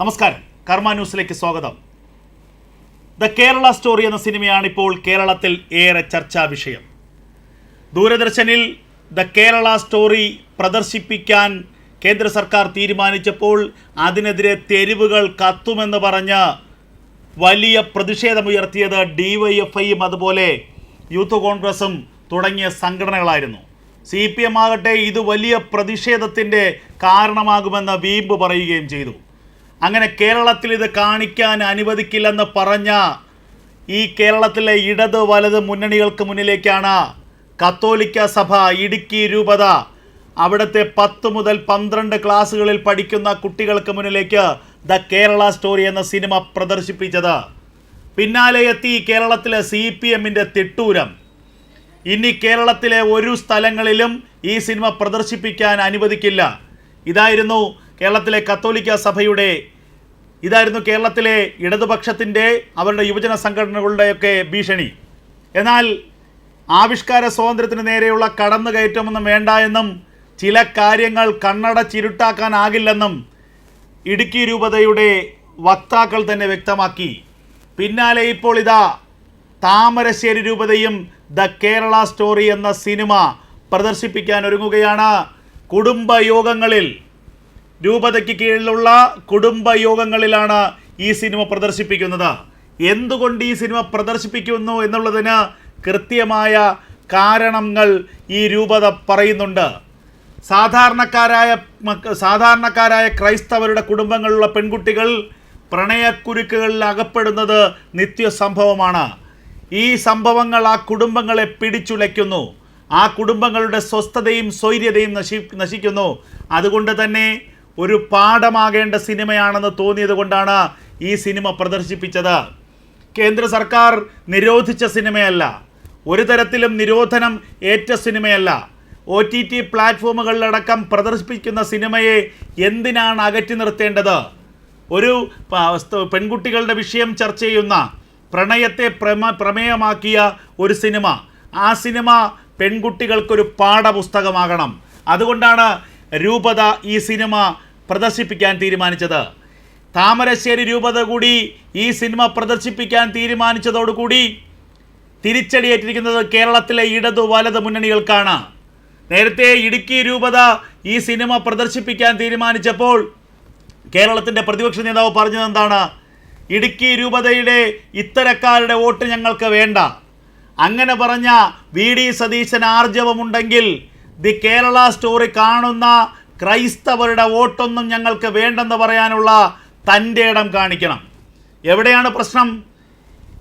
നമസ്കാരം. കർമ്മ ന്യൂസിലേക്ക് സ്വാഗതം. ദ കേരള സ്റ്റോറി എന്ന സിനിമയാണ് ഇപ്പോൾ കേരളത്തിൽ ഏറെ ചർച്ചാ വിഷയം. ദൂരദർശനിൽ ദ കേരള സ്റ്റോറി പ്രദർശിപ്പിക്കാൻ കേന്ദ്ര സർക്കാർ തീരുമാനിച്ചപ്പോൾ അതിനെതിരെ തെരുവുകൾ കത്തുമെന്ന് പറഞ്ഞ് വലിയ പ്രതിഷേധമുയർത്തിയത് ഡി വൈ എഫ് ഐയും അതുപോലെ യൂത്ത് കോൺഗ്രസും തുടങ്ങിയ സംഘടനകളായിരുന്നു. സി പി എം ആകട്ടെ ഇത് വലിയ പ്രതിഷേധത്തിന്റെ കാരണമാകുമെന്ന് വീമ്പ് പറയുകയും ചെയ്തു. അങ്ങനെ കേരളത്തിൽ ഇത് കാണിക്കാൻ അനുവദിക്കില്ലെന്ന് പറഞ്ഞ ഈ കേരളത്തിലെ ഇടത് വലത് മുന്നണികൾക്ക് മുന്നിലേക്കാണ് കത്തോലിക്ക സഭ ഇടുക്കി രൂപത. അവിടുത്തെ പത്ത് മുതൽ പന്ത്രണ്ട് ക്ലാസ്സുകളിൽ പഠിക്കുന്ന കുട്ടികൾക്ക് മുന്നിലേക്ക് ദ കേരള സ്റ്റോറി എന്ന സിനിമ പ്രദർശിപ്പിച്ചത്. പിന്നാലെ എത്തി കേരളത്തിലെ സി പി എമ്മിന്റെ തിട്ടൂരം. ഇനി കേരളത്തിലെ ഒരു സ്ഥലങ്ങളിലും ഈ സിനിമ പ്രദർശിപ്പിക്കാൻ അനുവദിക്കില്ല. ഇതായിരുന്നു കേരളത്തിലെ കത്തോലിക്ക സഭയുടെ ഇതായിരുന്നു കേരളത്തിലെ ഇടതുപക്ഷത്തിന്റെ അവരുടെ യുവജന സംഘടനകളുടെയൊക്കെ ഭീഷണി. എന്നാൽ ആവിഷ്കാര സ്വാതന്ത്ര്യത്തിന് നേരെയുള്ള കടന്നുകയറ്റമൊന്നും വേണ്ട എന്നും ചില കാര്യങ്ങൾ കണ്ണടച്ചിരുട്ടാക്കാനാകില്ലെന്നും ഇടുക്കി രൂപതയുടെ വക്താക്കൾ തന്നെ വ്യക്തമാക്കി. പിന്നാലെ ഇപ്പോൾ ഇതാ താമരശ്ശേരി രൂപതയും ദ കേരള സ്റ്റോറി എന്ന സിനിമ പ്രദർശിപ്പിക്കാൻ ഒരുങ്ങുകയാണ്. കുടുംബയോഗങ്ങളിൽ രൂപതയ്ക്ക് കീഴിലുള്ള കുടുംബയോഗങ്ങളിലാണ് ഈ സിനിമ പ്രദർശിപ്പിക്കുന്നത്. എന്തുകൊണ്ട് ഈ സിനിമ പ്രദർശിപ്പിക്കുന്നു എന്നുള്ളതിന് കൃത്യമായ കാരണങ്ങൾ ഈ രൂപത പറയുന്നുണ്ട്. സാധാരണക്കാരായ സാധാരണക്കാരായ ക്രൈസ്തവരുടെ കുടുംബങ്ങളിലുള്ള പെൺകുട്ടികൾ പ്രണയക്കുരുക്കുകളിൽ അകപ്പെടുന്നത് നിത്യസംഭവമാണ്. ഈ സംഭവങ്ങൾ ആ കുടുംബങ്ങളെ പിടിച്ചുലയ്ക്കുന്നു. ആ കുടുംബങ്ങളുടെ സ്വസ്ഥതയും സ്വൈര്യതയും നശി നശിക്കുന്നു. അതുകൊണ്ട് തന്നെ ഒരു പാഠമാകേണ്ട സിനിമയാണെന്ന് തോന്നിയത് കൊണ്ടാണ് ഈ സിനിമ പ്രദർശിപ്പിച്ചത്. കേന്ദ്ര സർക്കാർ നിരോധിച്ച സിനിമയല്ല. ഒരു തരത്തിലും നിരോധനം ഏറ്റ സിനിമയല്ല. ഒ ടി ടി പ്ലാറ്റ്ഫോമുകളിലടക്കം പ്രദർശിപ്പിക്കുന്ന സിനിമയെ എന്തിനാണ് അകറ്റി നിർത്തേണ്ടത്? ഒരു പെൺകുട്ടികളുടെ വിഷയം ചർച്ച ചെയ്യുന്ന പ്രണയത്തെ പ്രമ പ്രമേയമാക്കിയ ഒരു സിനിമ. ആ സിനിമ പെൺകുട്ടികൾക്കൊരു പാഠപുസ്തകമാകണം. അതുകൊണ്ടാണ് രൂപത ഈ സിനിമ പ്രദർശിപ്പിക്കാൻ തീരുമാനിച്ചത്. താമരശ്ശേരി രൂപത കൂടി ഈ സിനിമ പ്രദർശിപ്പിക്കാൻ തീരുമാനിച്ചതോടുകൂടി തിരിച്ചടിയേറ്റിരിക്കുന്നത് കേരളത്തിലെ ഇടതു വലത് മുന്നണികൾക്കാണ്. നേരത്തെ ഇടുക്കി രൂപത ഈ സിനിമ പ്രദർശിപ്പിക്കാൻ തീരുമാനിച്ചപ്പോൾ കേരളത്തിന്റെ പ്രതിപക്ഷ നേതാവ് പറഞ്ഞത് എന്താണ്? ഇടുക്കി രൂപതയുടെ ഇത്തരക്കാരുടെ വോട്ട് ഞങ്ങൾക്ക് വേണ്ട. അങ്ങനെ പറഞ്ഞ വി ഡി സതീശൻ ആർജവമുണ്ടെങ്കിൽ ദി കേരള സ്റ്റോറി കാണുന്ന ക്രൈസ്തവരുടെ വോട്ടൊന്നും ഞങ്ങൾക്ക് വേണ്ടെന്ന് പറയാനുള്ള തന്റെ ഇടം കാണിക്കണം. എവിടെയാണ് പ്രശ്നം?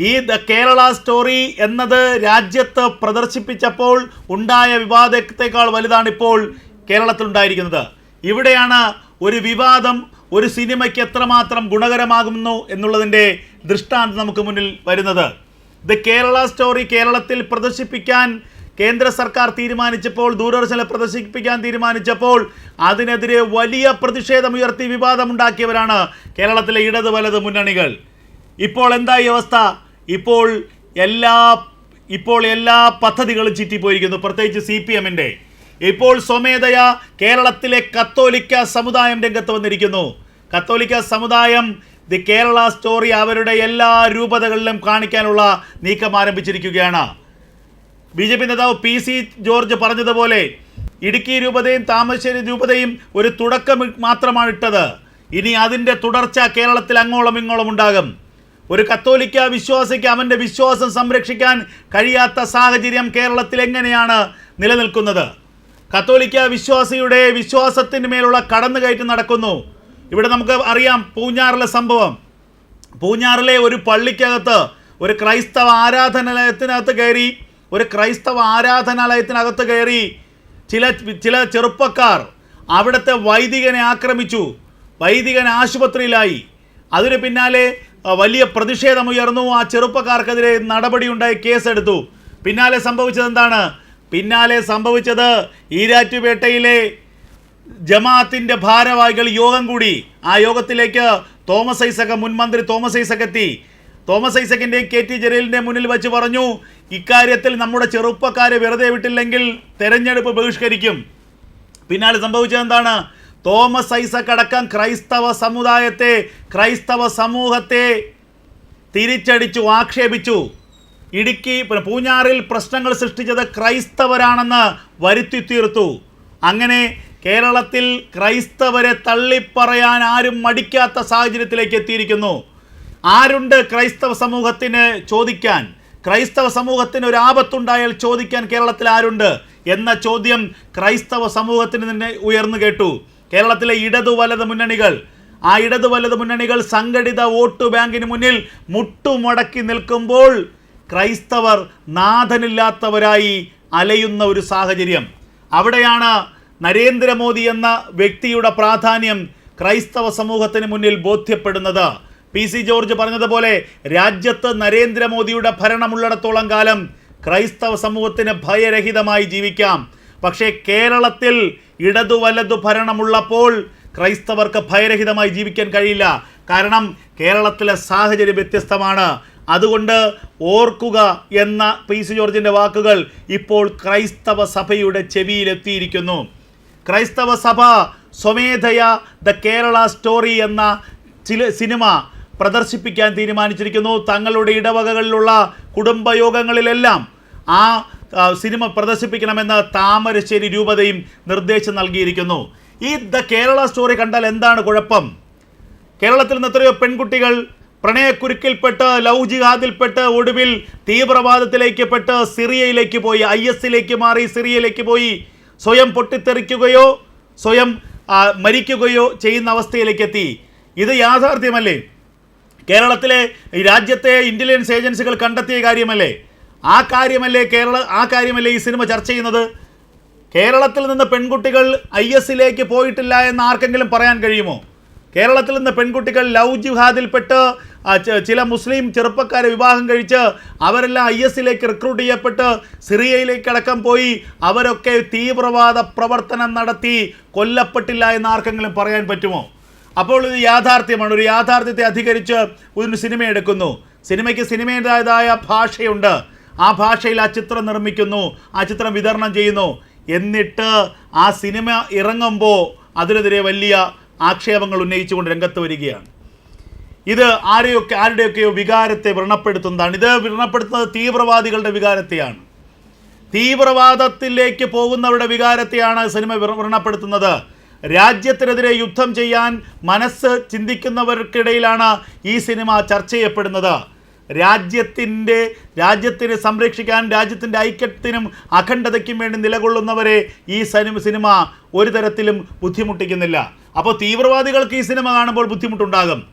ഈ ദ കേരള സ്റ്റോറി എന്നത് രാജ്യത്ത് പ്രദർശിപ്പിച്ചപ്പോൾ ഉണ്ടായ വിവാദത്തെക്കാൾ വലുതാണ് ഇപ്പോൾ കേരളത്തിലുണ്ടായിരിക്കുന്നത്. ഇവിടെയാണ് ഒരു വിവാദം ഒരു സിനിമയ്ക്ക് എത്രമാത്രം ഗുണകരമാകുന്നു എന്നുള്ളതിന്റെ ദൃഷ്ടാന്തം നമുക്ക് മുന്നിൽ വരുന്നത്. ദ കേരള സ്റ്റോറി കേരളത്തിൽ പ്രദർശിപ്പിക്കാൻ കേന്ദ്ര സർക്കാർ തീരുമാനിച്ചപ്പോൾ ദൂരദർശനിൽ പ്രദർശിപ്പിക്കാൻ തീരുമാനിച്ചപ്പോൾ അതിനെതിരെ വലിയ പ്രതിഷേധമുയർത്തി വിവാദമുണ്ടാക്കിയവരാണ് കേരളത്തിലെ ഇടത് വലത് മുന്നണികൾ. ഇപ്പോൾ എന്തായി അവസ്ഥ? ഇപ്പോൾ എല്ലാ ഇപ്പോൾ എല്ലാ പദ്ധതികളും ചിറ്റിപ്പോയിരിക്കുന്നു. പ്രത്യേകിച്ച് സി പി എമ്മിന്റെ. ഇപ്പോൾ സ്വമേധയാ കേരളത്തിലെ കത്തോലിക്ക സമുദായം രംഗത്ത് വന്നിരിക്കുന്നു. കത്തോലിക്ക സമുദായം ദി കേരള സ്റ്റോറി അവരുടെ എല്ലാ രൂപതകളിലും കാണിക്കാനുള്ള നീക്കം ആരംഭിച്ചിരിക്കുകയാണ്. ബി ജെ പി നേതാവ് പി സി ജോർജ് പറഞ്ഞതുപോലെ ഇടുക്കി രൂപതയും താമരശ്ശേരി രൂപതയും ഒരു തുടക്കം മാത്രമാണ് ഇട്ടത്. ഇനി അതിന്റെ തുടർച്ച കേരളത്തിൽ അങ്ങോളം ഇങ്ങോളം ഉണ്ടാകും. ഒരു കത്തോലിക്ക വിശ്വാസിക്ക് അവന്റെ വിശ്വാസം സംരക്ഷിക്കാൻ കഴിയാത്ത സാഹചര്യം കേരളത്തിൽ എങ്ങനെയാണ് നിലനിൽക്കുന്നത്? കത്തോലിക്ക വിശ്വാസിയുടെ വിശ്വാസത്തിന് മേലുള്ള കടന്നുകയറ്റം നടക്കുന്നു. ഇവിടെ നമുക്ക് അറിയാം പൂഞ്ഞാറിലെ സംഭവം. പൂഞ്ഞാറിലെ ഒരു പള്ളിക്കകത്ത് ഒരു ക്രൈസ്തവ ആരാധനാലയത്തിനകത്ത് കയറി ഒരു ക്രൈസ്തവ ആരാധനാലയത്തിനകത്ത് കയറി ചില ചില ചെറുപ്പക്കാർ അവിടുത്തെ വൈദികനെ ആക്രമിച്ചു. വൈദികൻ ആശുപത്രിയിലായി. അതിന് പിന്നാലെ വലിയ പ്രതിഷേധമുയർന്നു. ആ ചെറുപ്പക്കാർക്കെതിരെ നടപടിയുണ്ടായി കേസെടുത്തു. പിന്നാലെ സംഭവിച്ചത് എന്താണ്? പിന്നാലെ സംഭവിച്ചത് ഈരാറ്റുപേട്ടയിലെ ജമാഅത്തിന്റെ ഭാരവാഹികൾ യോഗം കൂടി. ആ യോഗത്തിലേക്ക് തോമസ് ഐസക മുൻമന്ത്രി തോമസ് ഐസക് എത്തി. തോമസ് ഐസക്കിന്റെയും കെ ടി ജലീലിന്റെയും മുന്നിൽ വെച്ച് പറഞ്ഞു ഇക്കാര്യത്തിൽ നമ്മുടെ ചെറുപ്പക്കാരെ വെറുതെ വിട്ടില്ലെങ്കിൽ തെരഞ്ഞെടുപ്പ് ബഹിഷ്കരിക്കും. പിന്നാലെ സംഭവിച്ചത് എന്താണ് തോമസ് ഐസക് അടക്കം ക്രൈസ്തവ സമുദായത്തെ ക്രൈസ്തവ സമൂഹത്തെ തിരിച്ചടിച്ചു ആക്ഷേപിച്ചു. ഇടുക്കി പൂഞ്ഞാറിൽ പ്രശ്നങ്ങൾ സൃഷ്ടിച്ചത് ക്രൈസ്തവരാണെന്ന് വരുത്തി തീർത്തു. അങ്ങനെ കേരളത്തിൽ ക്രൈസ്തവരെ തള്ളിപ്പറയാൻ ആരും മടിക്കാത്ത സാഹചര്യത്തിലേക്ക് എത്തിയിരിക്കുന്നു. ആരുണ്ട് ക്രൈസ്തവ സമൂഹത്തിന് ചോദിക്കാൻ? ക്രൈസ്തവ സമൂഹത്തിന് ഒരു ആപത്തുണ്ടായാൽ ചോദിക്കാൻ കേരളത്തിൽ ആരുണ്ട്? എന്ന ചോദ്യം ക്രൈസ്തവ സമൂഹത്തിന് തന്നെ ഉയർന്നു കേട്ടു. കേരളത്തിലെ ഇടതു വലത് മുന്നണികൾ ആ ഇടതു വലത് മുന്നണികൾ സംഘടിത വോട്ട് ബാങ്കിന് മുന്നിൽ മുട്ടുമടക്കി നിൽക്കുമ്പോൾ ക്രൈസ്തവർ നാഥനില്ലാത്തവരായി അലയുന്ന ഒരു സാഹചര്യം. അവിടെയാണ് നരേന്ദ്രമോദി എന്ന വ്യക്തിയുടെ പ്രാധാന്യം ക്രൈസ്തവ സമൂഹത്തിന് മുന്നിൽ ബോധ്യപ്പെടുന്നത്. പി സി ജോർജ് പറഞ്ഞതുപോലെ രാജ്യത്ത് നരേന്ദ്രമോദിയുടെ ഭരണമുള്ളിടത്തോളം കാലം ക്രൈസ്തവ സമൂഹത്തിന് ഭയരഹിതമായി ജീവിക്കാം. പക്ഷേ കേരളത്തിൽ ഇടതു വലതു ഭരണമുള്ളപ്പോൾ ക്രൈസ്തവർക്ക് ഭയരഹിതമായി ജീവിക്കാൻ കഴിയില്ല. കാരണം കേരളത്തിലെ സാഹചര്യം വ്യത്യസ്തമാണ്. അതുകൊണ്ട് ഓർക്കുക എന്ന പി സി ജോർജിന്റെ വാക്കുകൾ ഇപ്പോൾ ക്രൈസ്തവ സഭയുടെ ചെവിയിലെത്തിയിരിക്കുന്നു. ക്രൈസ്തവ സഭ സ്വമേധയ ദ കേരള സ്റ്റോറി എന്ന ചില സിനിമ പ്രദർശിപ്പിക്കാൻ തീരുമാനിച്ചിരിക്കുന്നു. തങ്ങളുടെ ഇടവകകളിലുള്ള കുടുംബയോഗങ്ങളിലെല്ലാം ആ സിനിമ പ്രദർശിപ്പിക്കണമെന്ന് താമരശ്ശേരി രൂപതയും നിർദ്ദേശം നൽകിയിരിക്കുന്നു. ഈ ദ കേരള സ്റ്റോറി കണ്ടാൽ എന്താണ് കുഴപ്പം? കേരളത്തിൽ നിന്ന് എത്രയോ പെൺകുട്ടികൾ പ്രണയക്കുരുക്കിൽപ്പെട്ട് ലവ് ജിഹാദിൽപ്പെട്ട് ഒടുവിൽ തീവ്രവാദത്തിലേക്ക് പെട്ട് സിറിയയിലേക്ക് പോയി ഐ എസിലേക്ക് മാറി സിറിയയിലേക്ക് പോയി സ്വയം പൊട്ടിത്തെറിക്കുകയോ സ്വയം മരിക്കുകയോ ചെയ്യുന്ന അവസ്ഥയിലേക്ക് എത്തി. ഇത് യാഥാർത്ഥ്യമല്ലേ? കേരളത്തിലെ ഈ രാജ്യത്തെ ഇന്റലിജൻസ് ഏജൻസികൾ കണ്ടെത്തിയ കാര്യമല്ലേ? ആ കാര്യമല്ലേ കേരള ആ കാര്യമല്ലേ ഈ സിനിമ ചർച്ച ചെയ്യുന്നത്? കേരളത്തിൽ നിന്ന് പെൺകുട്ടികൾ ഐ എസിലേക്ക് പോയിട്ടില്ല എന്ന് ആർക്കെങ്കിലും പറയാൻ കഴിയുമോ? കേരളത്തിൽ നിന്ന് പെൺകുട്ടികൾ ലവ് ജിഹാദിൽപ്പെട്ട് ചില മുസ്ലിം ചെറുപ്പക്കാരെ വിവാഹം കഴിച്ച് അവരെല്ലാം ഐ എസിലേക്ക് റിക്രൂട്ട് ചെയ്യപ്പെട്ട് സിറിയയിലേക്ക് അടക്കം പോയി അവരൊക്കെ തീവ്രവാദ പ്രവർത്തനം നടത്തി കൊല്ലപ്പെട്ടില്ല എന്ന് ആർക്കെങ്കിലും പറയാൻ പറ്റുമോ? അപ്പോൾ ഇത് യാഥാർത്ഥ്യമാണ്. ഒരു യാഥാർത്ഥ്യത്തെ അധികരിച്ച് ഒരു സിനിമ എടുക്കുന്നു. സിനിമയ്ക്ക് സിനിമയുടേതായ ഭാഷയുണ്ട്. ആ ഭാഷയിൽ ആ ചിത്രം നിർമ്മിക്കുന്നു. ആ ചിത്രം വിതരണം ചെയ്യുന്നു. എന്നിട്ട് ആ സിനിമ ഇറങ്ങുമ്പോൾ അതിനെതിരെ വലിയ ആക്ഷേപങ്ങൾ ഉന്നയിച്ചുകൊണ്ട് രംഗത്ത് വരികയാണ്. ഇത് ആരെയൊക്കെ ആരുടെയൊക്കെയോ വികാരത്തെ വ്രണപ്പെടുത്തുന്നതാണ്. ഇത് വ്രണപ്പെടുത്തുന്നത് തീവ്രവാദികളുടെ വികാരത്തെയാണ്. തീവ്രവാദത്തിലേക്ക് പോകുന്നവരുടെ വികാരത്തെയാണ് സിനിമ വ്ര- വ്രണപ്പെടുത്തുന്നത്. രാജ്യത്തിനെതിരെ യുദ്ധം ചെയ്യാൻ മനസ്സ് ചിന്തിക്കുന്നവർക്കിടയിലാണ് ഈ സിനിമ ചർച്ച ചെയ്യപ്പെടുന്നത്. രാജ്യത്തിന്റെ രാജ്യത്തിനെ സംരക്ഷിക്കാൻ രാജ്യത്തിന്റെ ഐക്യത്തിനും അഖണ്ഡതയ്ക്കും വേണ്ടി നിലകൊള്ളുന്നവരെ ഈ സിനിമ ഒരു തരത്തിലും ബുദ്ധിമുട്ടിക്കുന്നില്ല. അപ്പോൾ തീവ്രവാദികൾക്ക് ഈ സിനിമ കാണുമ്പോൾ ബുദ്ധിമുട്ടുണ്ടാകും.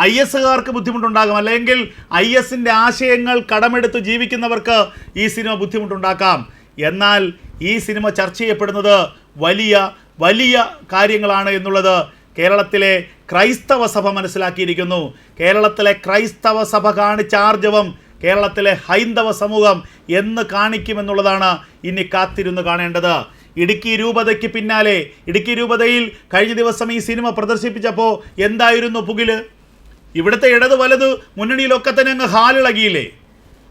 ഐ എസ്സുകാർക്ക് ബുദ്ധിമുട്ടുണ്ടാകും. അല്ലെങ്കിൽ ഐ എസിന്റെ ആശയങ്ങൾ കടമെടുത്ത് ജീവിക്കുന്നവർക്ക് ഈ സിനിമ ബുദ്ധിമുട്ടുണ്ടാക്കാം. എന്നാൽ ഈ സിനിമ ചർച്ച ചെയ്യപ്പെടുന്നത് വലിയ വലിയ കാര്യങ്ങളാണ് എന്നുള്ളത് കേരളത്തിലെ ക്രൈസ്തവ സഭ മനസ്സിലാക്കിയിരിക്കുന്നു. കേരളത്തിലെ ക്രൈസ്തവ സഭ കാണിച്ച ആർജവം കേരളത്തിലെ ഹൈന്ദവ സമൂഹം എന്ന് കാണിക്കുമെന്നുള്ളതാണ് ഇനി കാത്തിരുന്ന് കാണേണ്ടത്. ഇടുക്കി രൂപതയ്ക്ക് പിന്നാലെ ഇടുക്കി രൂപതയിൽ കഴിഞ്ഞ ദിവസം ഈ സിനിമ പ്രദർശിപ്പിച്ചപ്പോൾ എന്തായിരുന്നു പുകിൽ? ഇവിടുത്തെ ഇടത് വലത് മുന്നണിയിലൊക്കെ തന്നെ അങ്ങ് ഹാലിളകിയില്ലേ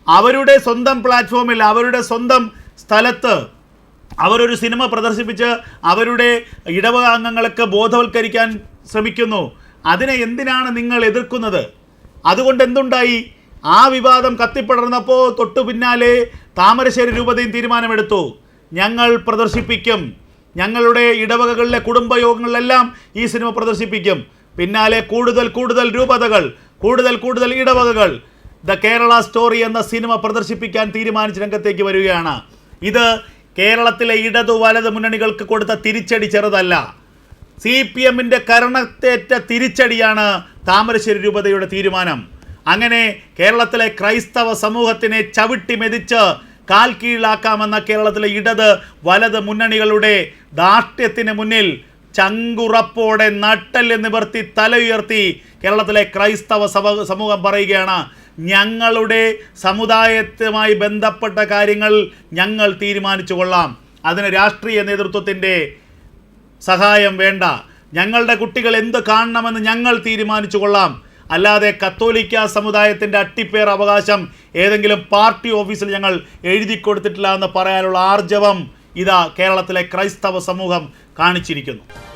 അവരുടെ സ്വന്തം പ്ലാറ്റ്ഫോമിൽ അവരുടെ സ്വന്തം സ്ഥലത്ത് അവരൊരു സിനിമ പ്രദർശിപ്പിച്ച് അവരുടെ ഇടവക അംഗങ്ങൾക്ക് ബോധവൽക്കരിക്കാൻ ശ്രമിക്കുന്നു. അതിനെ എന്തിനാണ് നിങ്ങൾ എതിർക്കുന്നത്? അതുകൊണ്ട് എന്തുണ്ടായി? ആ വിവാദം കത്തിപ്പടർന്നപ്പോൾ തൊട്ടു പിന്നാലെ താമരശ്ശേരി രൂപതയും തീരുമാനമെടുത്തു. ഞങ്ങൾ പ്രദർശിപ്പിക്കും. ഞങ്ങളുടെ ഇടവകകളിലെ കുടുംബയോഗങ്ങളിലെല്ലാം ഈ സിനിമ പ്രദർശിപ്പിക്കും. പിന്നാലെ കൂടുതൽ കൂടുതൽ രൂപതകൾ കൂടുതൽ കൂടുതൽ ഇടവകകൾ. ദ കേരള സ്റ്റോറി എന്ന സിനിമ പ്രദർശിപ്പിക്കാൻ തീരുമാനിച്ച രംഗത്തേക്ക് വരികയാണ്. ഇത് കേരളത്തിലെ ഇടതു വലത് മുന്നണികൾക്ക് കൊടുത്ത തിരിച്ചടി ചെറുതല്ല. സി പി എമ്മിന്റെ കരണത്തേറ്റ തിരിച്ചടിയാണ് താമരശ്ശേരി രൂപതയുടെ തീരുമാനം. അങ്ങനെ കേരളത്തിലെ ക്രൈസ്തവ സമൂഹത്തിനെ ചവിട്ടി മെതിച്ച് കാൽ കീഴിലാക്കാമെന്ന കേരളത്തിലെ ഇടത് വലത് മുന്നണികളുടെ ദാഷ്ട്യത്തിന് മുന്നിൽ ചങ്കുറപ്പോടെ നട്ടൽ നിവർത്തി തലയുയർത്തി കേരളത്തിലെ ക്രൈസ്തവ സമൂഹം പറയുകയാണ് ഞങ്ങളുടെ സമുദായത്തുമായി ബന്ധപ്പെട്ട കാര്യങ്ങൾ ഞങ്ങൾ തീരുമാനിച്ചു കൊള്ളാം. അതിന് രാഷ്ട്രീയ നേതൃത്വത്തിന്റെ സഹായം വേണ്ട. ഞങ്ങളുടെ കുട്ടികൾ എന്ത് കാണണമെന്ന് ഞങ്ങൾ തീരുമാനിച്ചു കൊള്ളാം. അല്ലാതെ കത്തോലിക്ക സമുദായത്തിന്റെ അട്ടിപ്പേർ അവകാശം ഏതെങ്കിലും പാർട്ടി ഓഫീസിൽ ഞങ്ങൾ എഴുതി കൊടുത്തിട്ടില്ല എന്ന് പറയാനുള്ള ആർജവം ഇതാ കേരളത്തിലെ ക്രൈസ്തവ സമൂഹം കാണിച്ചിരിക്കുന്നു.